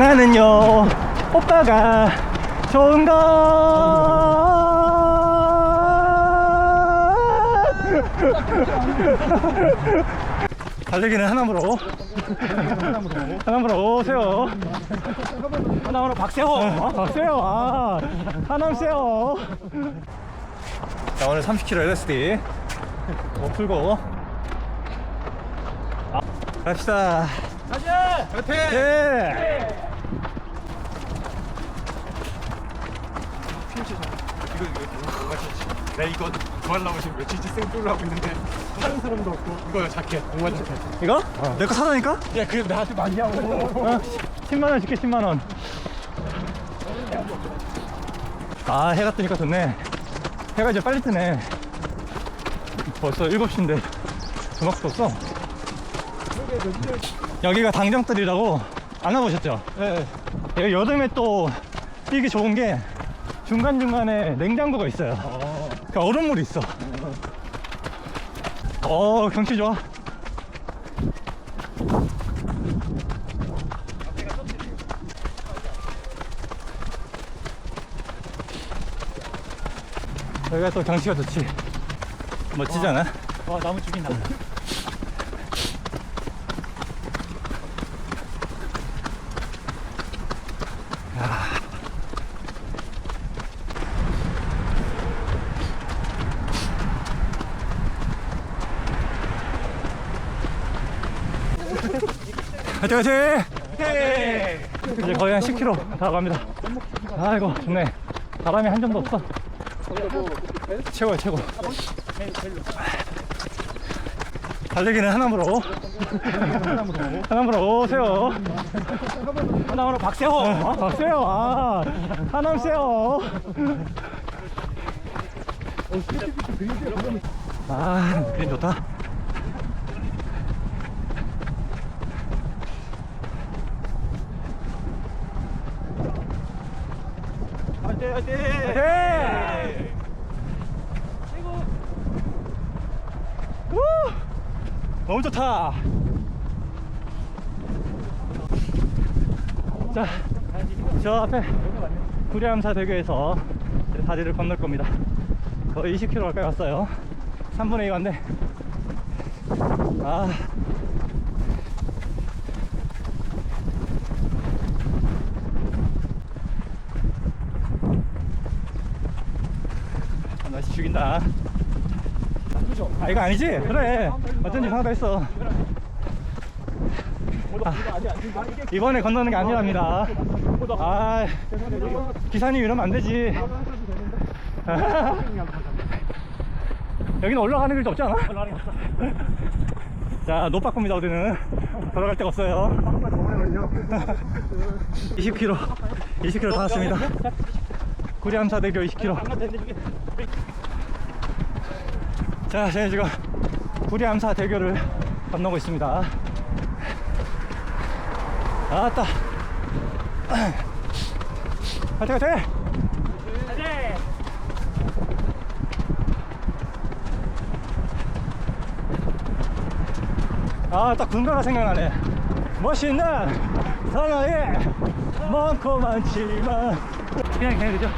나는요 오빠가 좋은가 달리기는 하나무로. 하나무로 오세요. 하나하나 박세호. 어, 박세요 아 하남세요 자 오늘 30km LSD 뭐 풀고. 아, 갑시다 가자. 이거 이거 뭐가 진짜. 나 이거 더 하려고 지금 며칠째 생뚱을 하고 있는데 하는 사람도 없고 이거 자켓 공간 자켓. 이거? 내 거 사다니까? 야 그래 나한테 많이 하고. 어, 10만 원 줄게 10만 원 아 해가 뜨니까 좋네 해가 이제 빨리 뜨네 벌써 7시인데 조막도 없어 여기가 당정뜰이라고 안 와보셨죠? 네. 여기 여름에 또 뛰기 좋은 게 중간중간에 냉장고가 있어요. 그러니까 얼음물이 있어. 어 경치 좋아. 여기가 또 경치가 좋지. 멋지잖아? 와 나무 죽인다. 화이팅 화이팅! 이제 거의 한 10km 다 갑니다. 아이고 좋네. 바람이 한 점도 없어. 최고야 최고. 달리기는 하나무로 하나무로 오세요 하나하나 박세호. 어, 박세요 아 하남세요 아 그림 좋다 화이팅 화이팅. 화이팅! 우! 너무 좋다. 자, 저 앞에 구리암사 대교에서 다리를 건널 겁니다. 거의 20km 가까이 왔어요. 3분의 2 왔네. 아. 아, 날씨 죽인다. 그죠? 아, 이거 아니지? 그래. 어쩐지 이상하다 했어. 아, 이번에 건너는 게 아니랍니다. 아, 기사님 이러면 안 되지. 여기는 올라가는 길도 없지 않아? 자, 노빠꾸입니다, 어디는. 돌아갈 데가 없어요. 20km, 20km 다 왔습니다. 구리암사대교 20km. 자, 저희 지금 구리암사 대교를 건너고 있습니다. 아따. 화이팅, 화이팅! 아, 딱 군가가 생각나네. 멋있는 사나이 많고 많지만. 그냥, 그냥, 그죠?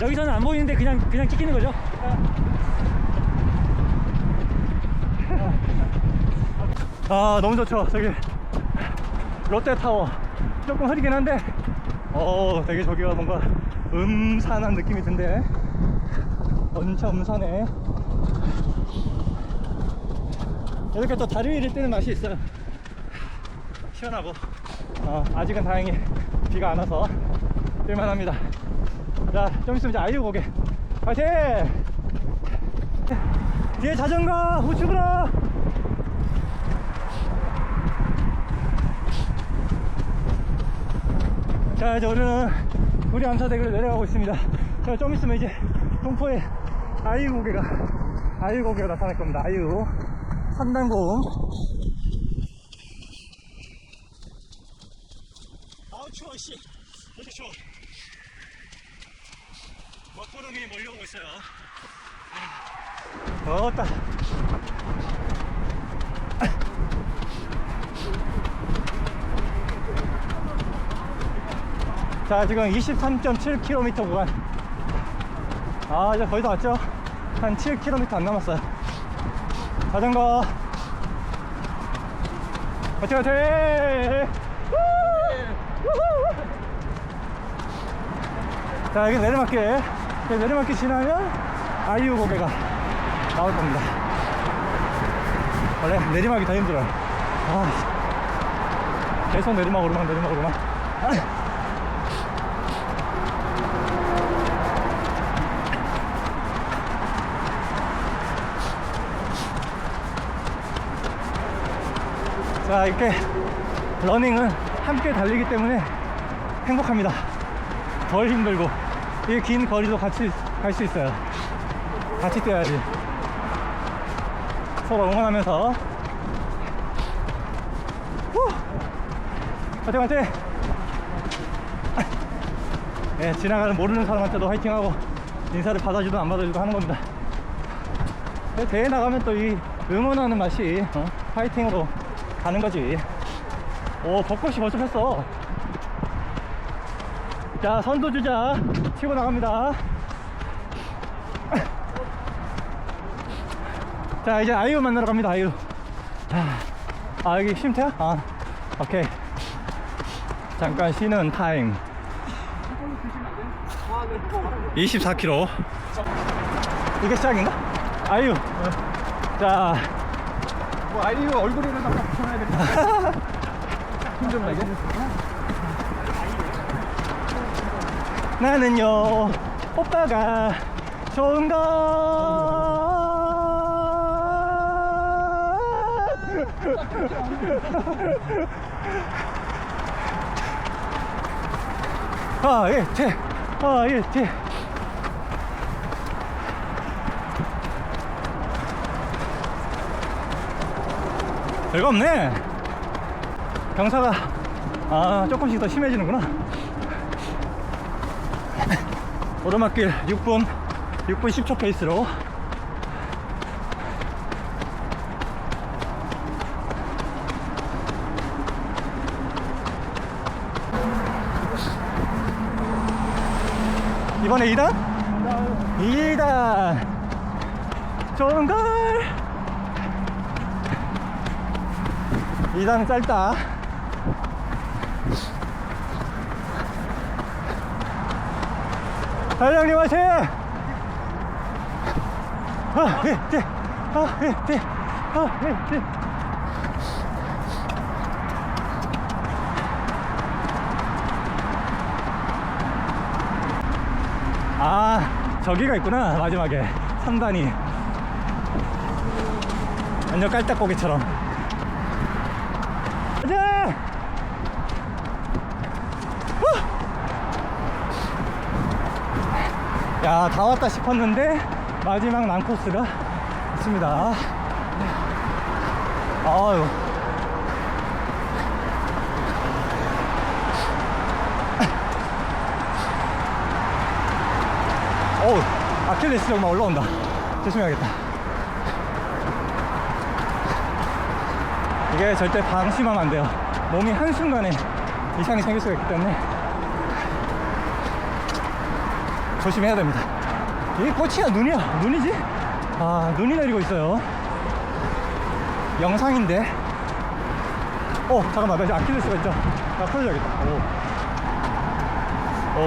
여기서는 안 보이는데 그냥 그냥 찍히는 거죠? 아 너무 좋죠 저기. 롯데타워. 조금 흐리긴 한데 어 되게 저기가 뭔가 음산한 느낌이 든데. 엄청 음산해. 이렇게 또 다리 위를 뛰는 맛이 있어요. 시원하고. 어, 아직은 다행히 비가 안 와서 뛸만합니다 자, 좀 있으면 이제 아이유 고개. 파이팅! 뒤에 자전거 우측으로! 자, 이제 우리는 우리 암사대교를 내려가고 있습니다. 자, 좀 있으면 이제 동포에 아이유 고개가, 아이유 고개가 나타날 겁니다. 아이유. 산단고음. 아우, 추워, 씨. 이렇게 추워. 독고동이 몰려오고 있어요. 어따. 자, 지금 23.7km 구간. 아, 이제 거의 다 왔죠? 한 7km 안 남았어요. 자전거. 화이팅, 화이팅! 자, 여기 내리막길. 여기 내리막길 지나면 아이유 고개가 나올 겁니다. 원래 내리막이 더 힘들어요. 아, 계속 내리막 오르막 내리막 오르막. 자, 이렇게 러닝은 함께 달리기 때문에 행복합니다. 덜 힘들고 이 긴 거리도 같이 갈 수 있어요. 같이 뛰어야지. 서로 응원하면서. 후! 화이팅 화이팅! 네, 지나가는 모르는 사람한테도 화이팅하고 인사를 받아주든 안 받아주든 하는 겁니다. 네, 대회 나가면 또 이 응원하는 맛이 어, 파이팅으로 가는 거지. 오, 벚꽃이 벌써 폈어. 자, 선두 주자 치고 나갑니다. 자, 이제 아이유 만나러 갑니다, 아이유. 자, 아, 여기 쉼터야? 아, 오케이. 잠깐 쉬는 타임. 24km. 이게 시작인가? 아이유. 자, 뭐 아이유 얼굴에다가 붙여놔야 되겠다. 힘좀 나게. 나는요 오빠가 좋은가 아예 제 아 예 제. 별거 없네. 경사가 아 조금씩 더 심해지는구나 오르막길 6분 6분 10초 페이스로. 이번에 2단? 2단. 좋은 걸. 2단은 짧다 달령님 화이팅! 아, 예, 예. 아, 예, 예. 아, 예, 예. 아, 저기가 있구나, 마지막에. 3단이. 완전 깔딱고기처럼. 가자! 야, 다 왔다 싶었는데 마지막 난코스가 있습니다. 아유. 어우, 아킬레스 정말 올라온다. 조심해야겠다. 이게 절대 방심하면 안 돼요. 몸이 한순간에 이상이 생길 수가 있기 때문에 조심해야 됩니다. 이게 꽃이야, 눈이야? 눈이지? 아, 눈이 내리고 있어요. 영상인데. 어, 잠깐만, 나 이제 아킬레스가 있죠? 나 풀어줘야겠다. 오.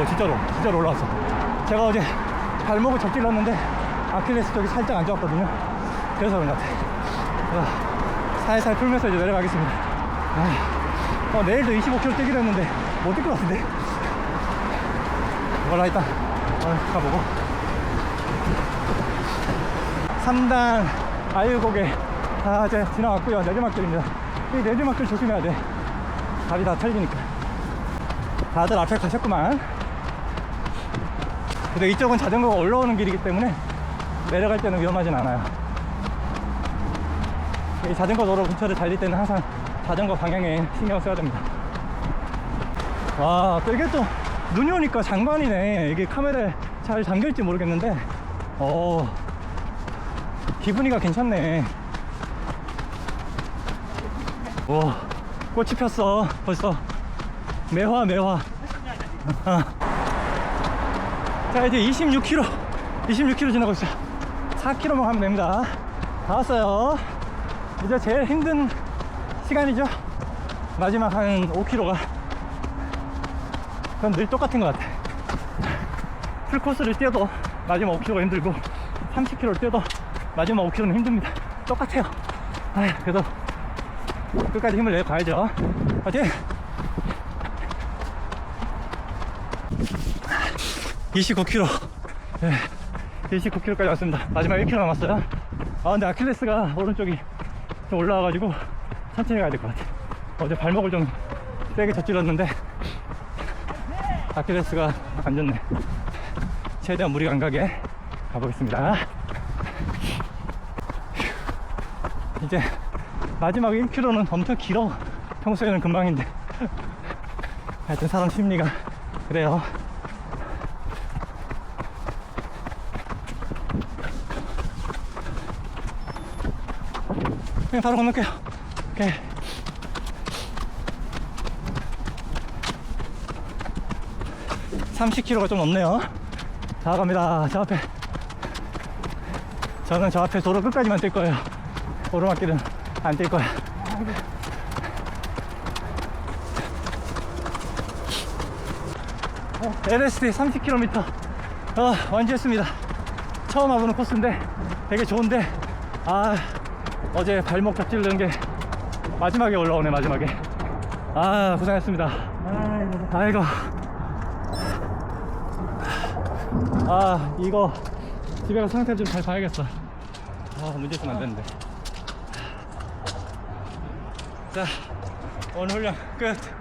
오, 진짜로, 진짜로 올라왔어. 제가 어제 발목을 접질렀는데 아킬레스 쪽이 살짝 안 좋았거든요. 그래서 그런 것 같아. 자, 살살 풀면서 이제 내려가겠습니다. 아, 어, 내일도 25km 뛰기로 했는데 못 뛸 것 같은데. 몰라, 일단. 어, 가보고 3단 아유고개. 다 이제 지나왔고요. 내리막길입니다. 이 내리막길 조심해야 돼. 다리 다 털리니까. 다들 앞에 가셨구만. 근데 이쪽은 자전거가 올라오는 길이기 때문에 내려갈 때는 위험하진 않아요. 이 자전거 도로 근처를 달릴 때는 항상 자전거 방향에 신경을 써야 됩니다. 와, 또 이게 또 눈이 오니까 장관이네. 이게 카메라에 잘 담길지 모르겠는데, 어, 기분이가 괜찮네. 오, 꽃이 폈어. 벌써. 매화, 매화. 어. 자, 이제 26km. 26km 지나고 있어. 4km만 가면 됩니다. 다 왔어요. 이제 제일 힘든 시간이죠. 마지막 한 5km가. 그건 늘 똑같은 것 같아. 풀코스를 뛰어도 마지막 5km가 힘들고 30km를 뛰어도 마지막 5km는 힘듭니다. 똑같아요. 아, 그래도 끝까지 힘을 내고 가야죠. 파이팅! 29km. 네, 29km까지 왔습니다. 마지막 1km 남았어요. 아, 근데 아킬레스가 오른쪽이 좀 올라와가지고 천천히 가야 될 것 같아. 어제 발목을 좀 세게 저질렀는데 아킬레스가 안 좋네. 최대한 무리가 안 가게 가보겠습니다. 이제 마지막 1km는 엄청 길어. 평소에는 금방인데. 하여튼 사람 심리가 그래요. 그냥 바로 건널게요. 오케이. 삼십 킬로가 좀 넘네요. 자, 갑니다. 저 앞에. 저는 저 앞에 도로 끝까지만 뛸 거예요. 오르막길은 안 뛸 거야. 어, LSD 30km. 어, 완주했습니다. 처음 와보는 코스인데 되게 좋은데, 아, 어제 발목 접질르는 게 마지막에 올라오네, 마지막에. 아, 고생했습니다. 아이고. 아, 이거 집에 가서 상태 좀 잘 봐야겠어. 아, 문제 있으면 안 되는데. 자, 오늘 훈련 끝.